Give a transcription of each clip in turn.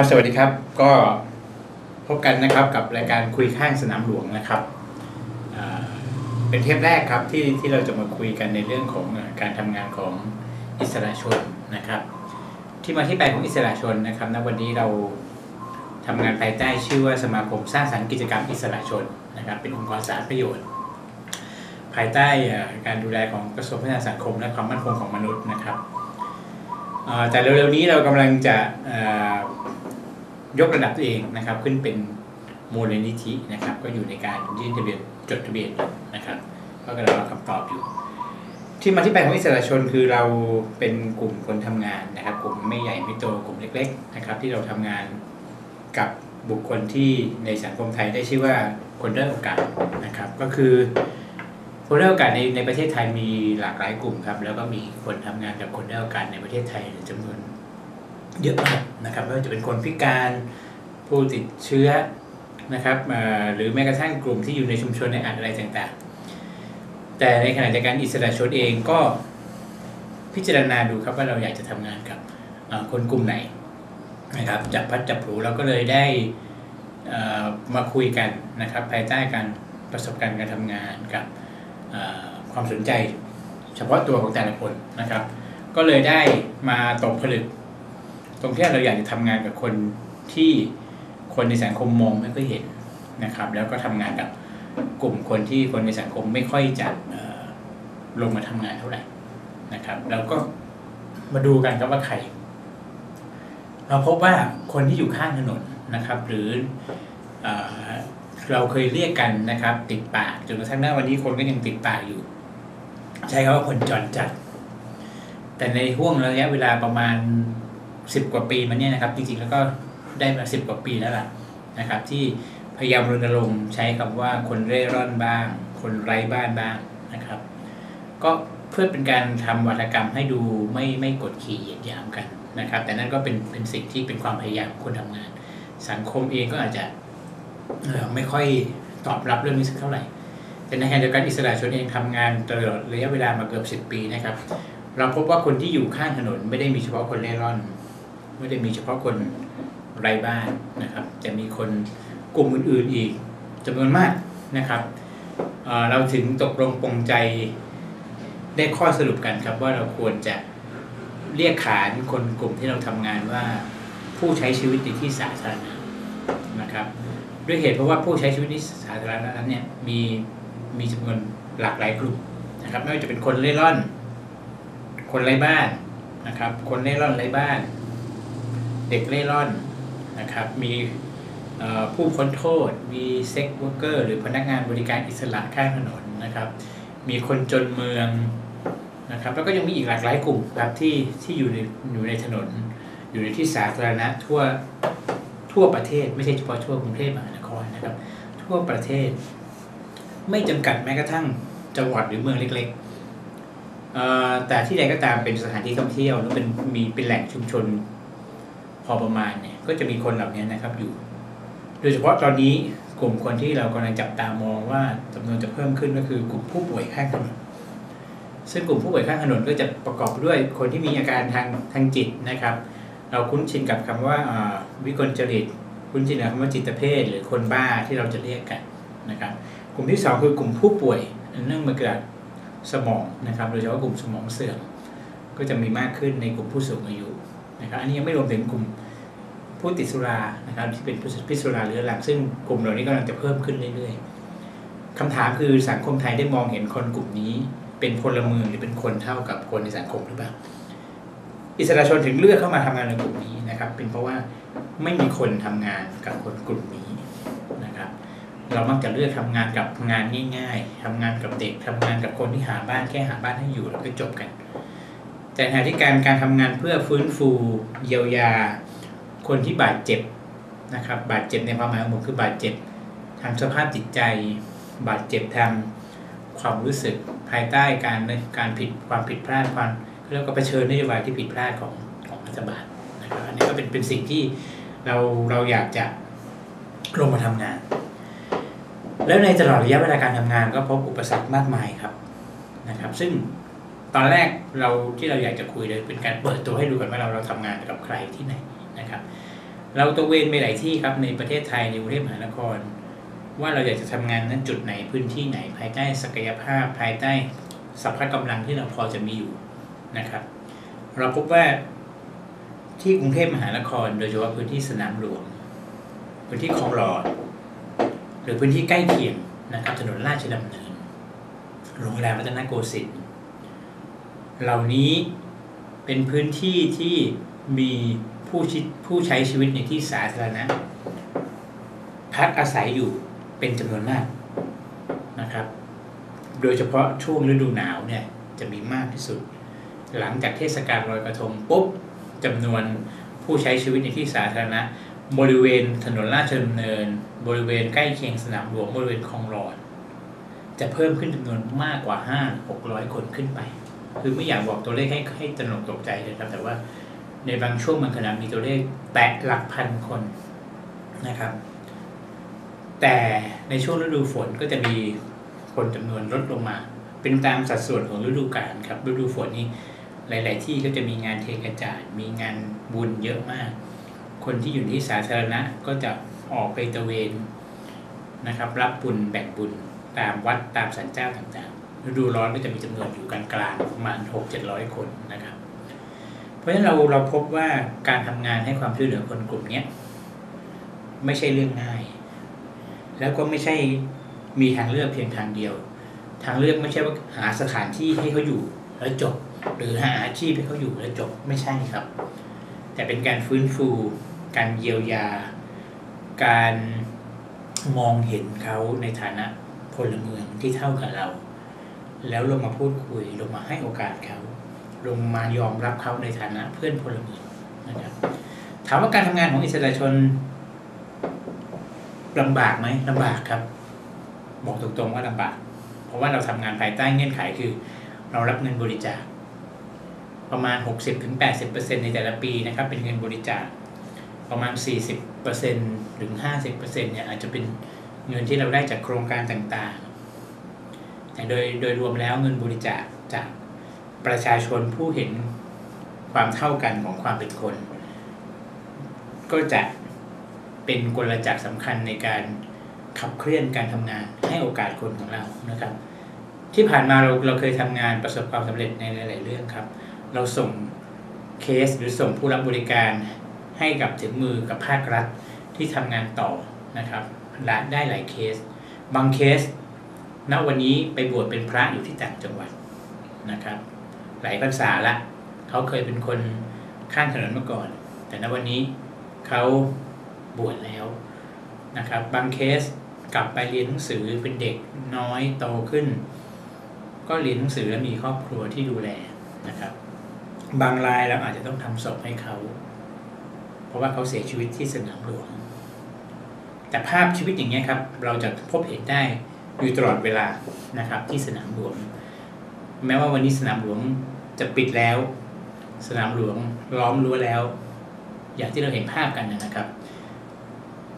ครับสวัสดีครับก็พบกันนะครับกับรายการคุยข้างสนามหลวงนะครับเป็นเทปแรกครับที่ที่เราจะมาคุยกันในเรื่องของการทำงานของอิสระชนนะครับ ที่มาที่ไปของอิสระชนนะครับณวันนี้เราทำงานภายใต้ชื่อว่าสมาคมสร้างสรรค์กิจกรรมอิสระชนนะครับ เป็นองค์กรสาธารณประโยชน์ ภายใต้อ่าการดูแลของกระทรวงพัฒนาสังคม และความมั่นคงของมนุษย์นะครับแต่เร็วๆนี้เรากำลังจะ ยกระดับตัวเองนะครับ ขึ้นเป็นมูลนิธินะครับ ก็อยู่ในการยื่นทะเบียนจดทะเบียนนะครับ ก็กำลังรอคำตอบอยู่ ที่มาที่ไปของอิสระชนคือเราเป็นกลุ่มคนทำงานนะครับ กลุ่มไม่ใหญ่ไม่โตกลุ่มเล็ก ๆ นะครับ ที่เราทำงานกับบุคคลที่ในสังคมไทยได้ชื่อว่าคนได้อยโอกาสนะครับ ก็คือคนได้อยโอกาสในในประเทศไทยมีหลากหลายกลุ่มครับ แล้วก็มีคนทำงานกับคนได้อยโอกาสในประเทศไทยจำนวน เยอะมากนะครับไม่ว่าจะเป็นคนพิการผู้ติดเชื้อนะครับหรือแม้กระทั่งกลุ่มที่อยู่ในชุมชนในอัดอะไรต่างๆ แต่ในขณะเดียวกันอิสระชนเองก็พิจารณาดูครับว่าเราอยากจะทำงานกับคนกลุ่มไหนนะครับจับพัดจับผูเราก็เลยได้มาคุยกันนะครับ ภายใต้การประสบการณ์การทำงานกับความสนใจ เฉพาะตัวของแต่ละคนนะครับ ก็เลยได้มาตกผลึก ตรงที่เราอยากจะทำงานกับคนที่คนในสังคมมองไม่ค่อยเห็นนะครับ แล้วก็ทำงานกับกลุ่มคนที่คนในสังคมไม่ค่อยจะลงมาทำงานเท่าไหร่นะครับ แล้วก็มาดูกันครับว่าใคร เราพบว่าคนที่อยู่ข้างถนนนะครับ หรือเออเราเคยเรียกกันนะครับ ติดปากจนกระทั่งหน้าวันนี้คนก็ยังติดปากอยู่ ใช้คำว่าคนจรจัด แต่ในห่วงระยะเวลาประมาณ สิบกว่าปีมาเนี่ยนะครับ จริงๆแล้วก็ได้มาสิบกว่าปีแล้วล่ะนะครับ ที่พยายามรณรงค์ใช้คำว่าคนเร่ร่อนบ้าง คนไร้บ้านบ้างนะครับ ก็เพื่อเป็นการทำวัฒกรรมให้ดูไม่ไม่กดขี่เหยียดหยามกันนะครับ แต่นั่นก็เป็นเป็นสิ่งที่เป็นความพยายามคนทำงาน สังคมเองก็อาจจะไม่ค่อยตอบรับเรื่องนี้สักเท่าไหร่ แต่ในขณะเดียวกันอิสระชนเองทำงานตลอดระยะเวลามาเกือบสิบปีนะครับ เราพบว่าคนที่อยู่ข้างถนนไม่ได้มีเฉพาะคนเร่ร่อน ไม่ได้มีเฉพาะคนไร้บ้านนะครับจะมีคนกลุ่มอื่นๆอีกจำนวนมากนะครับเเราถึงตกลงปรงใจได้ข้อสรุปกันครับว่าเราควรจะเรียกขานคนกลุ่มที่เราทำงานว่าผู้ใช้ชีวิตในที่สาธารณะนะครับ ด้วยเหตุเพราะว่าผู้ใช้ชีวิตในสาธารณะนั้นเนี่ยมีมีจำนวนหลากหลายกลุ่มนะครับ ไม่ว่าจะเป็นคนเร่ร่อน คนไร้บ้านนะครับ คนเร่ร่อนไร้บ้าน เด็กเร่ร่อนนะครับ มีผู้พ้นโทษ มีเซ็กวอร์เกอร์หรือพนักงานบริการอิสระข้างถนนนะครับ มีคนจนเมืองนะครับ แล้วก็ยังมีอีกหลากหลายกลุ่มครับที่ที่อยู่ในอยู่ในถนน อยู่ในที่สาธารณะทั่วทั่วประเทศ ไม่ใช่เฉพาะทั่วกรุงเทพมหานครนะครับ ทั่วประเทศ ไม่จำกัดแม้กระทั่งจังหวัดหรือเมืองเล็ก ๆแต่ที่ใดก็ตามเป็นสถานที่ท่องเที่ยวแล้วเป็นมีเป็นแหล่งชุมชน พอประมาณเนี่ยก็จะมีคนเหล่านี้นะครับอยู่ โดยเฉพาะตอนนี้กลุ่มคนที่เรากำลังจับตามองว่าจำนวนจะเพิ่มขึ้นก็คือกลุ่มผู้ป่วยข้างถนนซึ่งกลุ่มผู้ป่วยข้างถนนก็จะประกอบด้วยคนที่มีอาการทางทางจิตนะครับ เราคุ้นชินกับคำว่าอ่าวิกลจริต คุ้นชินกับคำว่าจิตเภทหรือคนบ้าที่เราจะเรียกกันนะครับ กลุ่มที่สองคือกลุ่มผู้ป่วยเนื่องมาจากสมองนะครับ โดยเฉพาะกลุ่มสมองเสื่อมก็จะมีมากขึ้นในกลุ่มผู้สูงอายุ นะครับอันนี้ยังไม่รวมถึงกลุ่มผู้ติดสุรานะครับที่เป็นผู้พิษสุราเรื้อรังซึ่งกลุ่มเหล่านี้กำลังจะเพิ่มขึ้นเรื่อยๆคำถามคือสังคมไทยได้มองเห็นคนกลุ่มนี้ เป็นพลเมืองหรือเป็นคนเท่ากับคนในสังคมหรือเปล่าอิสระชนถึงเลือกเข้ามาทำงานในกลุ่มนี้นะครับ เป็นเพราะว่าไม่มีคนทำงานกับคนกลุ่มนี้นะครับ เรามักจะเลือกทำงานกับงานง่าย ๆทำงานกับเด็กทำงานกับคนที่หาบ้านแค่หาบ้านให้อยู่แล้วก็จบกัน แต่ในขณะที่การการทำงานเพื่อฟื้นฟูเยียวยาคนที่บาดเจ็บนะครับบาดเจ็บในความหมายของผมคือบาดเจ็บทางสภาพจิตใจ บาดเจ็บทางความรู้สึกภายใต้การการผิดความผิดพลาดความเรียกว่าเผชิญนโยบายที่ผิดพลาดของของรัฐบาลนะครับอันนี้ก็เป็นเป็นสิ่งที่เราเราอยากจะลงมาทำงาน แล้วในตลอดระยะเวลาการทำงานก็พบอุปสรรคมากมายครับนะครับ ซึ่ง ตอนแรกเราที่เราอยากจะคุยเลยเป็นการเปิดตัวให้ดูกันว่าเราเราทำงานกับใครที่ไหนนะครับ เราตระเวนไปหลายที่ครับในประเทศไทยในกรุงเทพมหานคร ว่าเราอยากจะทำงานนั้นจุดไหนพื้นที่ไหน ภายใต้ศักยภาพ ภายใต้สัพพะกำลังที่เราพอจะมีอยู่นะครับ เราพบว่าที่กรุงเทพมหานคร โดยเฉพาะพื้นที่สนามหลวง พื้นที่คลองหลอด หรือพื้นที่ใกล้เคียงนะครับถนนราชดำเนินโรงแรมรัตนโกสินทร์ เหล่านี้เป็นพื้นที่ที่มีผู้ชิผู้ใช้ชีวิตในที่สาธารณะ พักอาศัยอยู่เป็นจำนวนมากนะครับ โดยเฉพาะช่วงฤดูหนาวเนี่ยจะมีมากที่สุด หลังจากเทศกาลลอยกระทงปุ๊บจำนวนผู้ใช้ชีวิตในที่สาธารณะ บริเวณถนนราชดำเนิน บริเวณใกล้เคียงสนามหลวงบริเวณคลองหลอดจะเพิ่มขึ้นจำนวนมากกว่าห้าหกร้อยคนขึ้นไป คือไม่อยากบอกตัวเลขให้ให้ตระหนกตกใจเลยครับ แต่ว่าในบางช่วงบางขณะมีตัวเลขแตะหลักพันคนนะครับ แต่ในช่วงฤดูฝนก็จะมีคนจำนวนลดลงมา เป็นตามสัดส่วนของฤดูกาลครับ ฤดูฝนนี้หลาย ๆ ที่ก็จะมีงานเทกระจาดมีงานบุญเยอะมาก คนที่อยู่ที่สาธารณะก็จะออกไปตระเวนนะครับ รับบุญแบ่งบุญตามวัดตามสันเจ้าต่างๆ ฤดูร้อนก็จะมีจำนวนอยู่กลางๆประมาณหกเจ็ดร้อยคนนะครับ เพราะฉะนั้นเราเราพบว่าการทำงานให้ความช่วยเหลือคนกลุ่มเนี้ยไม่ใช่เรื่องง่าย แล้วก็ไม่ใช่มีทางเลือกเพียงทางเดียว ทางเลือกไม่ใช่ว่าหาสถานที่ให้เขาอยู่แล้วจบ หรือหาอาชีพให้เขาอยู่แล้วจบไม่ใช่ครับ แต่เป็นการฟื้นฟู การเยียวยา การมองเห็นเขาในฐานะพลเมืองที่เท่ากับเรา แล้วลงมาพูดคุยลงมาให้โอกาสเขาลงมายอมรับเขาในฐานะเพื่อนพลเมืองนะครับ ถามว่าการทำงานของอิสระชนลำบากไหมลำบากครับ บอกตรงๆว่าลำบาก เพราะว่าเราทำงานภายใต้เงื่อนไขคือ เรารับเงินบริจาคประมาณ 60-80%ในแต่ละปีนะครับ เป็นเงินบริจาคประมาณ 40%ถึง 50%เนี่ยอาจจะเป็นเงินที่เราได้จากโครงการต่างๆ แต่โดยโดยรวมแล้วเงินบริจาคจากประชาชนผู้เห็นความเท่ากันของความเป็นคน ก็จะเป็นกลจักรสำคัญในการขับเคลื่อนการทำงานให้โอกาสคนของเรานะครับ ที่ผ่านมาเราเราเคยทำงานประสบความสำเร็จในหลาย ๆ เรื่องครับ เราส่งเคสหรือส่งผู้รับบริการให้กับถึงมือกับภาครัฐที่ทำงานต่อนะครับได้หลายเคส บางเคส ณวันนี้ไปบวชเป็นพระอยู่ที่ต่างจังหวัดนะครับ หลายพรรษาละเขาเคยเป็นคนข้างถนนมาก่อน แต่ณวันนี้เขาบวชแล้วนะครับ บางเคสกลับไปเรียนหนังสือเป็นเด็กน้อยโตขึ้น ก็เรียนหนังสือและมีครอบครัวที่ดูแลนะครับ บางรายเราอาจจะต้องทำศพให้เขา เพราะว่าเขาเสียชีวิตที่สนามหลวง แต่ภาพชีวิตอย่างนี้ครับ เราจะพบเห็นได้ อยู่ตลอดเวลานะครับ ที่สนามหลวง แม้ว่าวันนี้สนามหลวงจะปิดแล้ว สนามหลวงล้อมรั้วแล้ว อย่างที่เราเห็นภาพกันนะครับ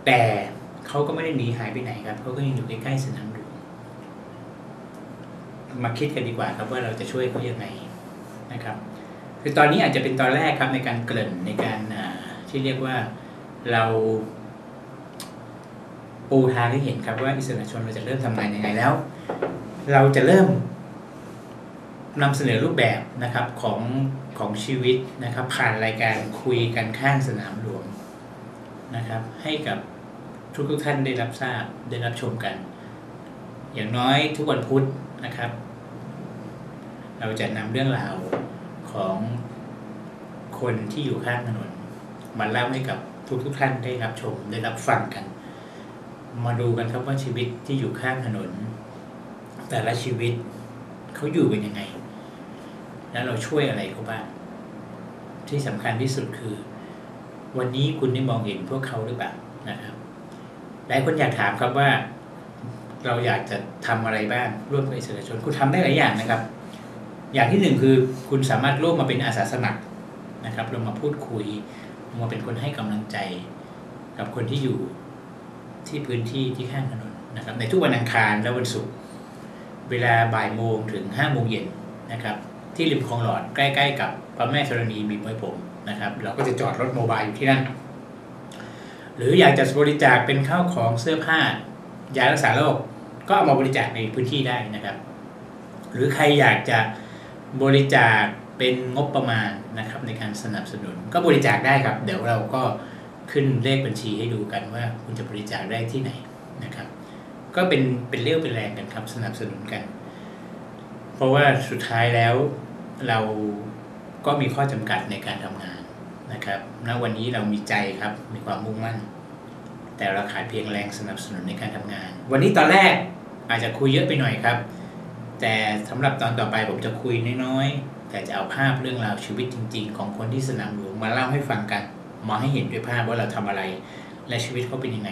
แต่เขาก็ไม่ได้หนีหายไปไหนครับเขาก็ยังอยู่ใกล้ๆสนามหลวงมาคิดกันดีกว่าครับว่าเราจะช่วยเขายังไงนะครับ คือตอนนี้อาจจะเป็นตอนแรกครับในการเกริ่นในการที่เรียกว่าเรา ปูทางให้เห็นครับว่าอิสระชนเราจะเริ่มทำงานยังไงแล้ว เราจะเริ่มนำเสนอรูปแบบนะครับของของชีวิตนะครับ ผ่านรายการคุยกันข้างสนามหลวงนะครับ ให้กับทุกทุกท่านได้รับทราบได้รับชมกัน อย่างน้อยทุกวันพุธนะครับ เราจะนำเรื่องราวของคนที่อยู่ข้างถนนมาเล่าให้กับทุกทุกท่านได้รับชมได้รับฟังกัน มาดูกันครับว่าชีวิตที่อยู่ข้างถนน แต่ละชีวิตเขาอยู่กันยังไง แล้วเราช่วยอะไรเขาบ้างที่สำคัญที่สุดคือ วันนี้คุณได้มองเห็นพวกเขาหรือเปล่านะครับหลายคนอยากถามครับว่า เราอยากจะทำอะไรบ้างร่วมกับอิสระชน คุณทำได้หลายอย่างนะครับ อย่างที่หนึ่งคือคุณสามารถร่วมมาเป็นอาสาสมัครนะครับลงมาพูดคุยลงมาเป็นคนให้กำลังใจ กับคนที่อยู่ ที่พื้นที่ที่ข้างถนนนะครับในทุกวันอังคารและวันศุกร์เวลาบ่ายโมงถึงห้าโมงเย็นนะครับที่ริมคลองหลอดใกล้ๆกับพระแม่ธรณีบีบมวยผมนะครับเราก็จะจอดรถโมบายอยู่ที่นั่น หรืออยากจะบริจาคเป็นข้าวของเสื้อผ้ายารักษาโรคก็เอามาบริจาคในพื้นที่ได้นะครับ หรือใครอยากจะบริจาคเป็นงบประมาณนะครับในการสนับสนุน ก็บริจาคได้ครับ เดี๋ยวเราก็ ขึ้นเลขบัญชีให้ดูกันว่าคุณจะบริจาคได้ที่ไหนนะครับ ก็เป็นเป็นเรี่ยวเป็นแรงกันครับ สนับสนุนกัน เพราะว่าสุดท้ายแล้วเราก็มีข้อจำกัดในการทำงานนะครับณวันนี้เรามีใจครับมีความมุ่งมั่น แต่เราขาดเพียงแรงสนับสนุนในการทำงาน วันนี้ตอนแรกอาจจะคุยเยอะไปหน่อยครับ แต่สำหรับตอนต่อไปผมจะคุยน้อยๆแต่จะเอาภาพเรื่องราวชีวิตจริง ๆ ของคนที่สนามหลวงมาเล่าให้ฟังกัน มาให้เห็นด้วยภาพว่าเราทำอะไร และชีวิตเขาเป็นยังไง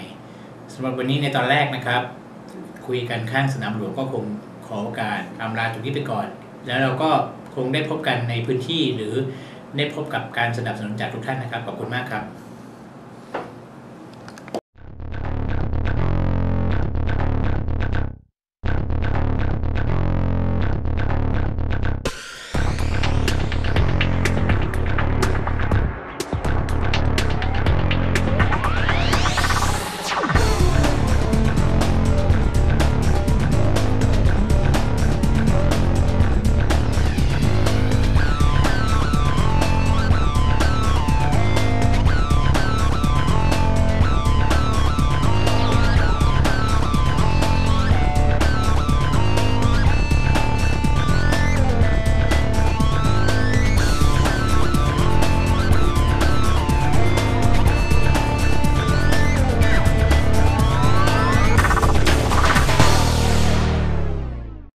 สำหรับวันนี้ในตอนแรกนะครับ คุยกันข้างสนามหลวงก็คงขอโอกาสอำลาตรงนี้ไปก่อน แล้วเราก็คงได้พบกันในพื้นที่หรือได้พบกับการสนับสนุนจากทุกท่านนะครับขอบคุณมากครับ